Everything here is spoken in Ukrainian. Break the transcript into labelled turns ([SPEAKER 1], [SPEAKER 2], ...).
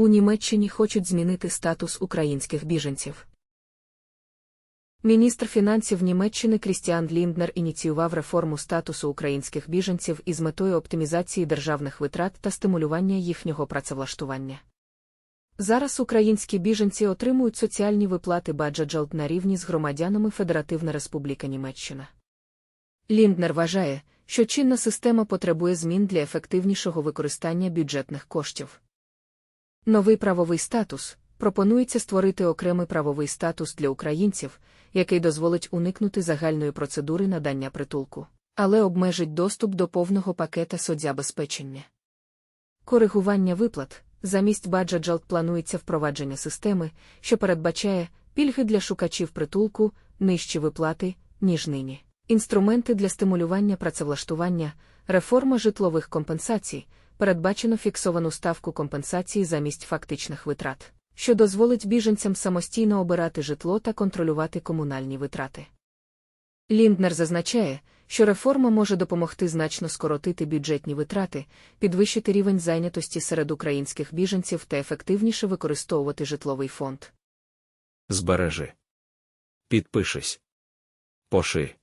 [SPEAKER 1] У Німеччині хочуть змінити статус українських біженців. Міністр фінансів Німеччини Крістіан Лінднер ініціював реформу статусу українських біженців із метою оптимізації державних витрат та стимулювання їхнього працевлаштування. Зараз українські біженці отримують соціальні виплати Баджаджалд на рівні з громадянами Федеративна Республіка Німеччина. Лінднер вважає, що чинна система потребує змін для ефективнішого використання бюджетних коштів. Новий правовий статус пропонується створити окремий правовий статус для українців, який дозволить уникнути загальної процедури надання притулку, але обмежить доступ до повного пакета соцзабезпечення. Коригування виплат замість баджаджалт планується впровадження системи, що передбачає пільги для шукачів притулку, нижчі виплати, ніж нині. Інструменти для стимулювання працевлаштування, реформа житлових компенсацій, передбачено фіксовану ставку компенсації замість фактичних витрат, що дозволить біженцям самостійно обирати житло та контролювати комунальні витрати. Лінднер зазначає, що реформа може допомогти значно скоротити бюджетні витрати, підвищити рівень зайнятості серед українських біженців та ефективніше використовувати житловий фонд.
[SPEAKER 2] Збережи. Підпишись. Поши.